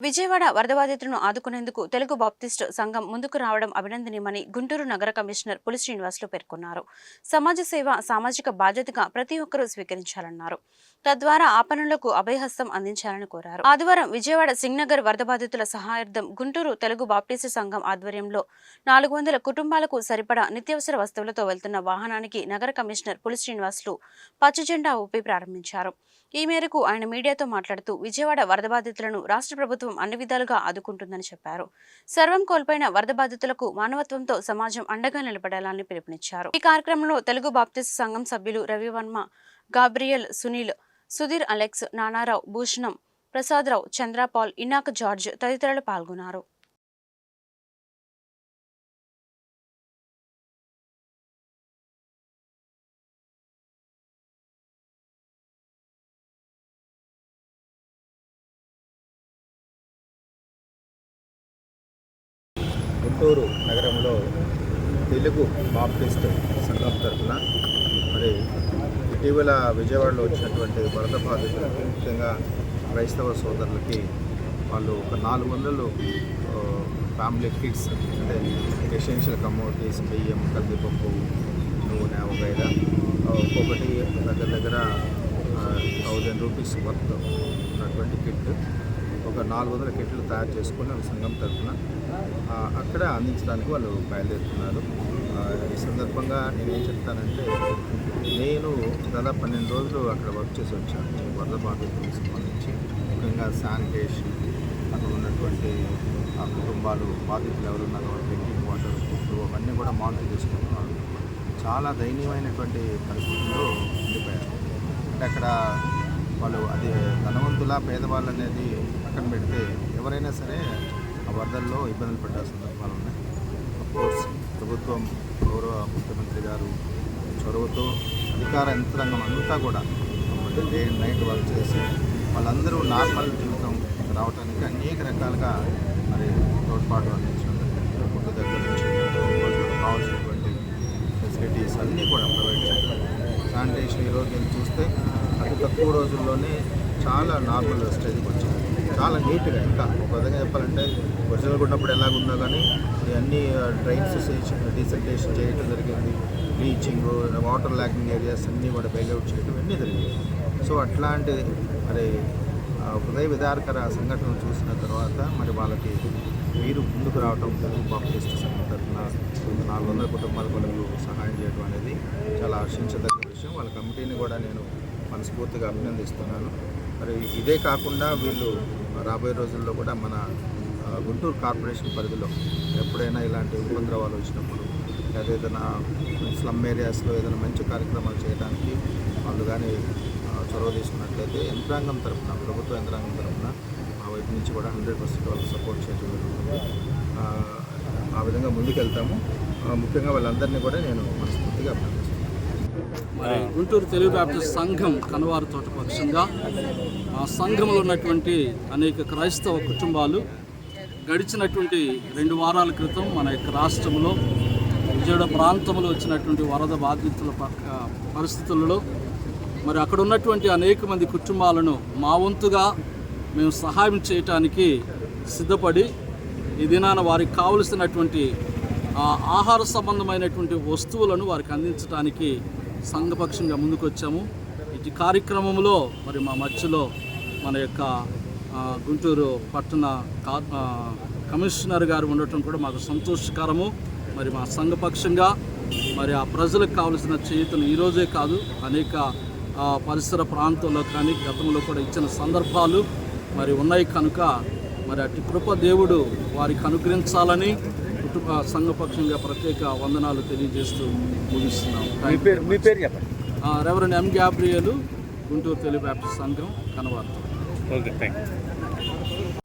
విజయవాడ వరద బాధితులను ఆదుకునేందుకు తెలుగు బాప్తిస్ట్ సంఘం ముందుకు రావడం అభినందనీయమని గుంటూరు నగర కమిషనర్ పులి శ్రీనివాసులు పేర్కొన్నారు. సమాజ సేవ సామాజిక బాధ్యతగా ప్రతి ఒక్కరూ స్వీకరించాలన్నారు. తద్వారా ఆ పనులకు అభయహస్తం అందించాలని కోరారు. ఆదివారం విజయవాడ సింగ్నగర్ వరద బాధితుల సహాయార్థం గుంటూరు తెలుగు బాప్టిస్ట్ సంఘం ఆధ్వర్యంలో నాలుగు వందల కుటుంబాలకు సరిపడా నిత్యావసర వస్తువులతో వెళ్తున్న వాహనానికి నగర కమిషనర్ పులి శ్రీనివాసులు పచ్చజెండా ఊపి ప్రారంభించారు. ఈ మేరకు ఆయన మీడియాతో మాట్లాడుతూ విజయవాడ వరద బాధితులను రాష్ట్ర ప్రభుత్వం అన్ని విధాలుగా ఆదుకుంటుందని చెప్పారు. సర్వం కోల్పోయిన వరద బాధితులకు మానవత్వంతో సమాజం అండగా నిలబడాలని పిలుపునిచ్చారు. ఈ కార్యక్రమంలో తెలుగు బాప్టిస్ట్ సంఘం సభ్యులు Ravivarma Gabriel Sunil Sudheer Alex Nanarao Bhushanam Prasadarao Chandrapal Enoch George తదితరులు పాల్గొన్నారు. గుంటూరు నగరంలో తెలుగు బాప్టిస్ట్ సంఘం తరఫున మరి ఇటీవల విజయవాడలో వచ్చినటువంటి వరద బాధితులకి ముఖ్యంగా క్రైస్తవ సోదరులకి వాళ్ళు ఒక నాలుగు వందలు ఫ్యామిలీ కిట్స్ అంటే ఎసెన్షియల్ కమోడిటీస్ బియ్యం కందిపప్పు నూనె వగైరా ఒక్కొక్కటి దగ్గర దగ్గర థౌజండ్ రూపీస్ వర్త్ ఉన్నటువంటి కిట్. ఒక నాలుగు వందల కిట్లు తయారు చేసుకొని సంఘం తరఫున అక్కడ అందించడానికి వాళ్ళు బయలుదేరుతున్నారు. ఈ సందర్భంగా నేను ఏం చెప్తానంటే నేను దాదాపు పన్నెండు రోజులు అక్కడ వర్క్ చేసి వచ్చాను. వరద బాధితులకు సంబంధించి ముఖ్యంగా శానిటేషన్ అక్కడ ఉన్నటువంటి ఆ కుటుంబాలు బాధితులు ఎవరున్నారో వాళ్ళ డ్రింకింగ్ వాటర్ ఫుడ్ అవన్నీ కూడా మానిటర్ చేసుకుంటున్నారు. చాలా దయనీయమైనటువంటి పరిస్థితుల్లో ఉండిపోయారు అంటే అక్కడ వాళ్ళు అది ధనవంతుల పేదవాళ్ళు అనేది పక్కన పెడితే ఎవరైనా సరే ఆ వరదల్లో ఇబ్బందులు పడ్డ సందర్భాలు ఉన్నాయి. కోర్స్ ప్రభుత్వం గౌరవ ముఖ్యమంత్రి గారు చొరవతో అధికార యంత్రాంగం అంతా కూడా డే అండ్ నైట్ వర్క్ చేసి వాళ్ళందరూ నార్మల్ జీవితం రావడానికి అనేక రకాలుగా మరి తోడ్పాటు అందించడం జరిగింది. దగ్గర నుంచి కావాల్సినటువంటి ఫెసిలిటీస్ అన్నీ కూడా ప్రొవైడ్ చేయాలి శానిటేషన్ ఈరోజు నేను చూస్తే అతి తక్కువ రోజుల్లోనే చాలా నార్మల్ స్టేజ్కి వచ్చింది చాలా నీట్గా ఇంకా. ఒక విధంగా చెప్పాలంటే ఒరిజినల్ ఉన్నప్పుడు ఎలాగుందో కానీ ఇది అన్ని డ్రైన్స్ డీసెంటేషన్ చేయడం జరిగింది. బ్లీచింగ్ వాటర్ ల్యాకింగ్ ఏరియాస్ అన్నీ కూడా బెయిల్అవుట్ చేయడం అన్నీ జరిగింది సో అట్లాంటి మరి హృదయ విదారకర సంఘటనలు చూసిన తర్వాత మరి వాళ్ళకి మీరు ముందుకు రావటం బాప్టిస్ట్ సంఘం తరఫున నాలుగు వందల కుటుంబాల వాళ్ళకు సహాయం చేయడం అనేది చాలా హర్షించదగ్గ విషయం. వాళ్ళ కమిటీని కూడా నేను మనస్ఫూర్తిగా అభినందిస్తున్నాను. మరి ఇదే కాకుండా వీళ్ళు రాబోయే రోజుల్లో కూడా మన గుంటూరు కార్పొరేషన్ పరిధిలో ఎప్పుడైనా ఇలాంటి ఉపద్రవాలు వచ్చినప్పుడు లేదా ఏదైనా స్లమ్ ఏరియాస్లో ఏదైనా మంచి కార్యక్రమాలు చేయడానికి వాళ్ళు కానీ చొరవ తీసుకున్నట్లయితే యంత్రాంగం తరఫున ప్రభుత్వ యంత్రాంగం తరఫున మా వైపు నుంచి కూడా హండ్రెడ్ పర్సెంట్ వాళ్ళకి సపోర్ట్ చేయడం జరుగుతుంది. ఆ, విధంగా ముందుకెళ్తాము. ముఖ్యంగా వాళ్ళందరినీ కూడా నేను మనస్ఫూర్తిగా అభినందిస్తాను మరి గుంటూరు తెలుగు బ్యాప్టిస్ట్ సంఘం కనువారు తోట పక్షంగా ఆ సంఘంలో ఉన్నటువంటి అనేక క్రైస్తవ కుటుంబాలు గడిచినటువంటి రెండు వారాల క్రితం మన యొక్క రాష్ట్రంలో విజయవాడ ప్రాంతంలో వచ్చినటువంటి వరద బాధితుల పరిస్థితులలో మరి అక్కడ ఉన్నటువంటి అనేక మంది కుటుంబాలను మా వంతుగా మేము సహాయం చేయటానికి సిద్ధపడి ఈ దినాన వారికి కావలసినటువంటి ఆహార సంబంధమైనటువంటి వస్తువులను వారికి అందించడానికి సంఘపక్షంగా ముందుకొచ్చాము. ఈ కార్యక్రమంలో మరి మా మధ్యలో మన యొక్క గుంటూరు పట్టణ కా- కమిషనర్ గారు ఉండటం కూడా మాకు సంతోషకరము. మరి మా సంఘపక్షంగా మరి ఆ ప్రజలకు కావలసిన చేతులు ఈరోజే కాదు అనేక ఆ, పరిసర ప్రాంతంలో కానీ గతంలో కూడా ఇచ్చిన సందర్భాలు మరి ఉన్నాయి కనుక మరి అటు కృప దేవుడు వారికి అనుగ్రహించాలని కుటుంబ సంఘపక్షంగా ప్రత్యేక వందనాలు తెలియజేస్తూ ముగిస్తున్నాం. మీ పేరు మీ పేరు చెప్పండి. Reverend M Gabriel Guntur Telugu Baptist సంఘం కనవార్త ఓకే థ్యాంక్ యూ